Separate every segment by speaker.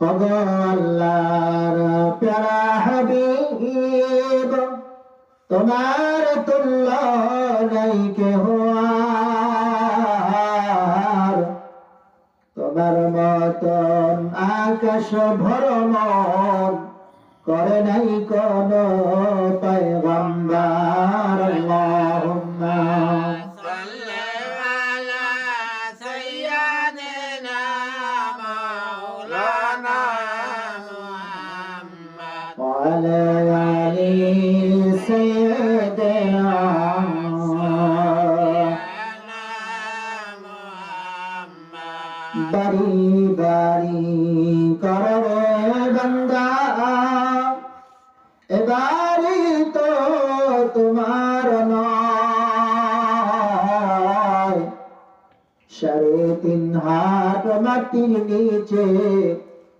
Speaker 1: ওগো আল্লাহর প্যারা হাবিব, তোমার তুল্য নাই কেহ তোমার মতন আকাশ ভরমন করে নাই কোন পয়গম্বর আল্লাহুম্মা وعلى آل سيدنا
Speaker 2: سيدنا محمد
Speaker 1: বাড়ি বাড়ি করবে বন্দা এবারি তো তোমার নয় সাড়ে তিন হাত মাটির নিচে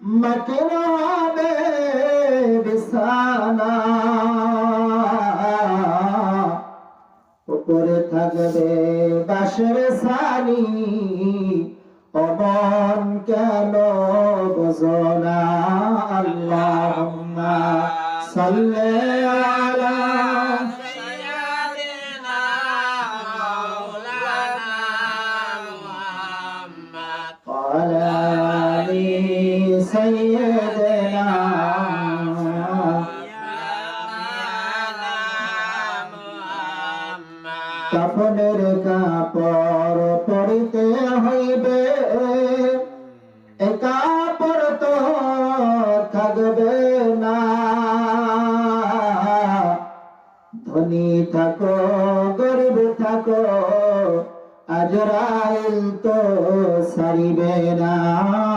Speaker 1: মকরাবে বিছানা উপরে থাকবে বাসের সানি অমন কেন বজনা আল্লাহ সাল্লে আলা সাইয়্যিদিনা سيدنا কাপনের কাপড় পরিতে হইবে এ কাপড় তো থাকবে না ধনী থাকো গরিব থাকো আজরাইল তো সারিবে না আল্লাহুম্মা